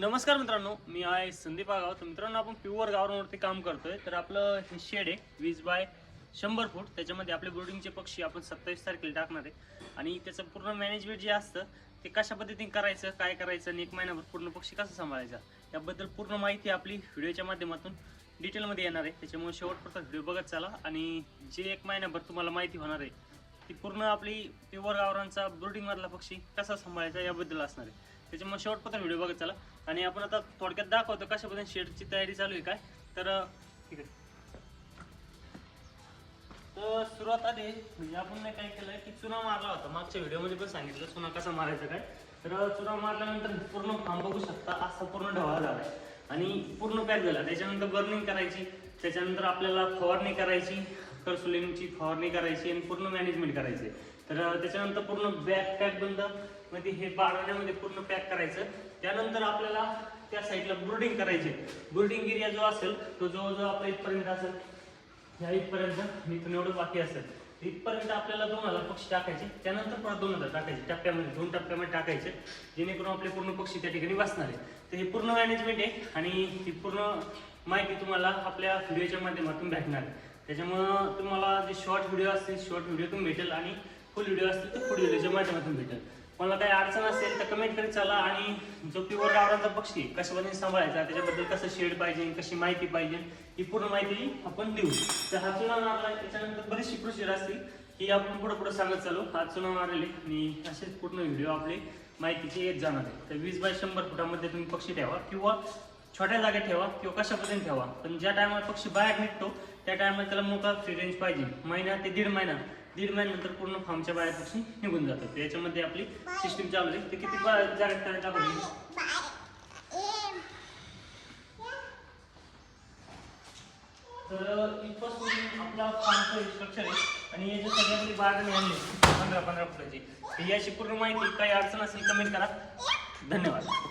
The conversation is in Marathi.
नमस्कार मित्रांनो मी आहे संदीप आगाव तर मित्रांनो आपण प्युअर गावरावरती काम करतोय. तर आपलं हे शेड आहे वीस बाय शंभर फूट. त्याच्यामध्ये आपले बोर्डिंगचे पक्षी आपण सत्तावीस तारखेला टाकणार आहे. आणि त्याचं पूर्ण मॅनेजमेंट जे असतं ते कशा पद्धतीने करायचं काय करायचं आणि एक महिनाभर पूर्ण पक्षी कसं सांभाळायचा याबद्दल पूर्ण माहिती आपली व्हिडिओच्या माध्यमातून डिटेलमध्ये येणार आहे. त्याच्यामुळे शेवटपर्यंत व्हिडिओ बघत चला. आणि जे एक महिनाभर तुम्हाला माहिती होणार आहे ती पूर्ण आपली प्युअर गावरांचा बोर्डिंगमधला पक्षी कसा सांभाळायचा याबद्दल असणार आहे. त्याच्यामुळे शेवटपर्यंत व्हिडिओ बघत चला. आणि आपण आता थोडक्यात दाखवतो कशा पद्धतीने शेडची तयारी चालू आहे काय. तर ठीक आहे तर सुरुवात आधी म्हणजे आपण काय केलं की चुना मारला होता. मागच्या व्हिडिओमध्ये पण सांगितलं चुना कसा मारायचा काय. तर चुना मारल्यानंतर पूर्ण फार्म बघू शकता असा पूर्ण ढवळा झाला आणि पूर्ण पॅक झाला. त्याच्यानंतर बर्निंग करायची. त्याच्यानंतर आपल्याला फवारणी करायची. करसुलिनची फवारणी करायची आणि पूर्ण मॅनेजमेंट करायची. तर त्याच्यानंतर पूर्ण बॅक पॅक बंद. मध्ये हे बाळवण्यामध्ये पूर्ण पॅक करायचं. त्यानंतर आपल्याला त्या साईडला ब्रुडिंग करायची ब्रुडिंग एरिया जो असेल तो जवळजवळ आपला इथपर्यंत असेल. ह्या इथपर्यंत इथून एवढं बाकी असेल. इथपर्यंत आपल्याला दोन हजार पक्षी टाकायचे. त्यानंतर परत दोन हजार टाकायचे. टप्प्यामध्ये दोन टप्प्यामध्ये टाकायचे. जेणेकरून आपले पूर्ण पक्षी त्या ठिकाणी वाचणार आहे तर हे पूर्ण मॅनेजमेंट आहे आणि ही पूर्ण माहिती तुम्हाला आपल्या व्हिडिओच्या माध्यमातून भेटणार आहे. त्याच्यामुळं तुम्हाला जे शॉर्ट व्हिडिओ असतील शॉर्ट व्हिडिओतून भेटेल आणि फुल व्हिडिओ असतील तर फुल व्हिडिओच्या माध्यमातून भेटेल. मला काही अडचण असेल तर कमेंट करीत चला आणि जो प्युअर गावरांचा पक्षी कशा पद्धतीने सांभाळायचा त्याच्याबद्दल कसं शेड पाहिजे कशी माहिती पाहिजे ही पूर्ण माहिती आपण देऊ. तर हा चुना मारला त्याच्यानंतर बरीचशी प्रोसिजर असतील ही आपण पुढे पुढे सांगत चालू. हा चुना मारलेले आणि असेच पूर्ण व्हिडिओ आपले माहितीचे येत जाणार आहे. तर वीस बाय शंभर फुटामध्ये तुम्ही पक्षी ठेवा किंवा छोट्या जागेत ठेवा किंवा कशा पद्धतीने ठेवा. पण ज्या टायमाला पक्षी बाहेर निघतो त्या टायमाला त्याला मोठा फ्री रेंज पाहिजे. महिना ते दीड महिना. दीड महिन्यानंतर पूर्ण फार्मच्या बाहेर पक्षी निघून जातात याच्यामध्ये आपली सिस्टीम चालू आहे. ते किती बा- जागेत करायचं तर इथपासून आपला फार्मचं स्ट्रक्चर आहे. आणि याच्या सगळ्यांनी बाग आणली पंधरा पंधरा फुटाची. तर याची पूर्ण माहिती काही अडचण असेल कमेंट करा. धन्यवाद.